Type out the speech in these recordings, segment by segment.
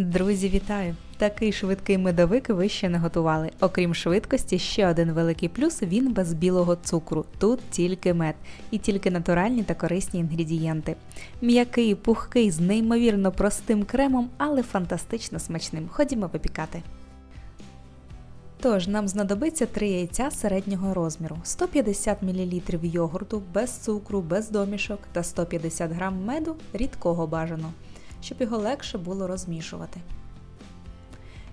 Друзі, вітаю! Такий швидкий медовик ви ще не готували. Окрім швидкості, ще один великий плюс він без білого цукру. Тут тільки мед і тільки натуральні та корисні інгредієнти. М'який, пухкий, з неймовірно простим кремом, але фантастично смачним. Ходімо випікати. Тож нам знадобиться 3 яйця середнього розміру, 150 мл йогурту без цукру, без домішок та 150 г меду рідкого бажано, щоб його легше було розмішувати.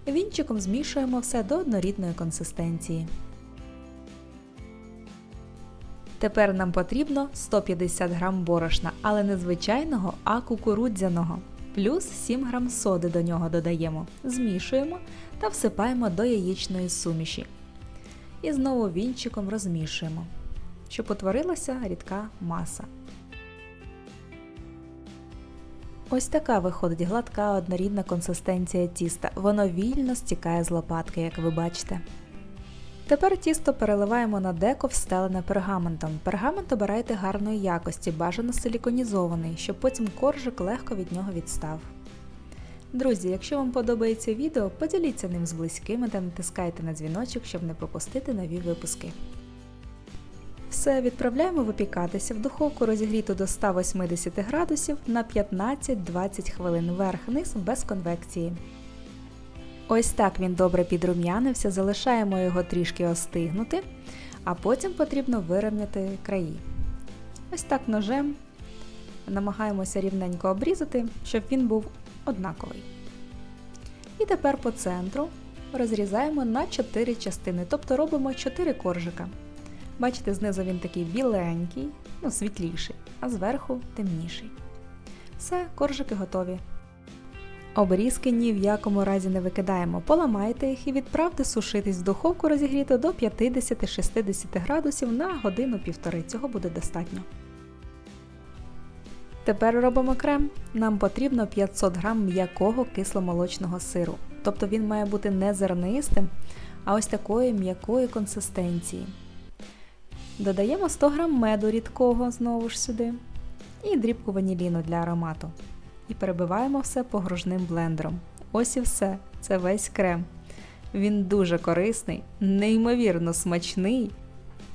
Вінчиком змішуємо все до однорідної консистенції. Тепер нам потрібно 150 г борошна, але не звичайного, а кукурудзяного. Плюс 7 г соди до нього додаємо, змішуємо та всипаємо до яєчної суміші. І знову вінчиком розмішуємо, щоб утворилася рідка маса. Ось така виходить гладка однорідна консистенція тіста. Воно вільно стікає з лопатки, як ви бачите. Тепер тісто переливаємо на деко встелене пергаментом. Пергамент обирайте гарної якості, бажано силіконізований, щоб потім коржик легко від нього відстав. Друзі, якщо вам подобається відео, поділіться ним з близькими та натискайте на дзвіночок, щоб не пропустити нові випуски. Все відправляємо випікатися в духовку розігріту до 180 градусів на 15-20 хвилин вверх-вниз без конвекції. Ось так він добре підрум'янився, залишаємо його трішки остигнути, а потім потрібно вирівняти краї. Ось так ножем намагаємося рівненько обрізати, щоб він був однаковий. І тепер по центру розрізаємо на 4 частини, тобто робимо 4 коржика. Бачите, знизу він такий біленький, ну світліший, а зверху темніший. Все, коржики готові. Обрізки ні в якому разі не викидаємо, поламайте їх і відправте сушитись в духовку розігріту до 50-60 градусів на годину-півтори. Цього буде достатньо. Тепер робимо крем. Нам потрібно 500 г м'якого кисломолочного сиру. Тобто він має бути не зернистим, а ось такої м'якої консистенції. Додаємо 100 г меду рідкого знову ж сюди. І дрібку ваніліну для аромату. І перебиваємо все погружним блендером. Ось і все, це весь крем. Він дуже корисний, неймовірно смачний.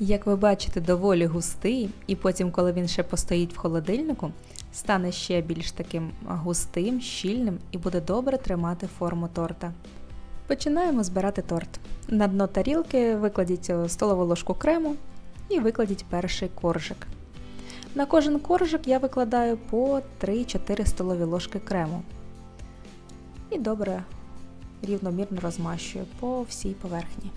Як ви бачите, доволі густий, і потім, коли він ще постоїть в холодильнику, стане ще більш таким густим, щільним і буде добре тримати форму торта. Починаємо збирати торт. На дно тарілки викладіть столову ложку крему і викладіть перший коржик. На кожен коржик я викладаю по 3-4 столові ложки крему. І добре рівномірно розмащую по всій поверхні.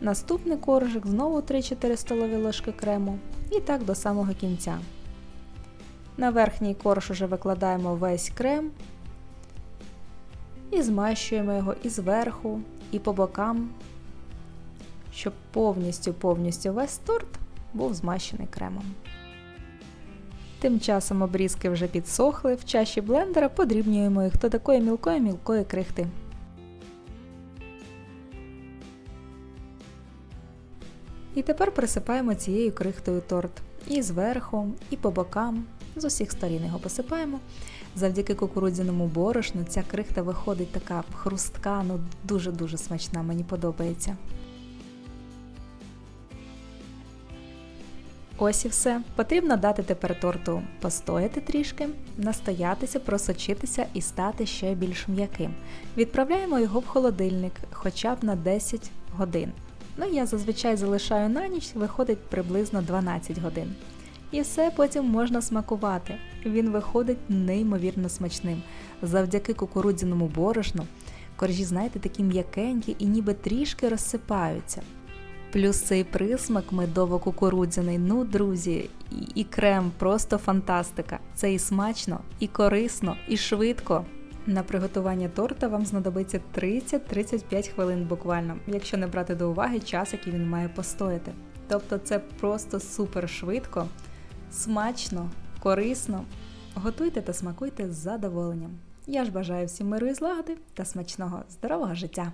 Наступний коржик знову 3-4 столові ложки крему і так до самого кінця. На верхній корж уже викладаємо весь крем і змащуємо його і зверху, і по бокам, щоб повністю-повністю весь торт був змащений кремом. Тим часом обрізки вже підсохли, в чаші блендера подрібнюємо їх до такої мілкої-мілкої крихти. І тепер присипаємо цією крихтою торт. І зверху, і по бокам, з усіх сторін його посипаємо. Завдяки кукурудзяному борошну ця крихта виходить така хрустка, ну дуже-дуже смачна, мені подобається. Ось і все. Потрібно дати тепер торту постояти трішки, настоятися, просочитися і стати ще більш м'яким. Відправляємо його в холодильник хоча б на 10 годин. Ну, я зазвичай залишаю на ніч, виходить приблизно 12 годин. І все потім можна смакувати. Він виходить неймовірно смачним. Завдяки кукурудзяному борошну коржі, знаєте, такі м'якенькі і ніби трішки розсипаються. Плюс цей присмак медово-кукурудзяний, ну, друзі, і, і крем просто фантастика. Це і смачно, і корисно, і швидко. На приготування торта вам знадобиться 30-35 хвилин буквально, якщо не брати до уваги час, який він має постояти. Тобто це просто супер швидко, смачно, корисно. Готуйте та смакуйте з задоволенням. Я ж бажаю всім миру і злагоди та смачного здорового життя!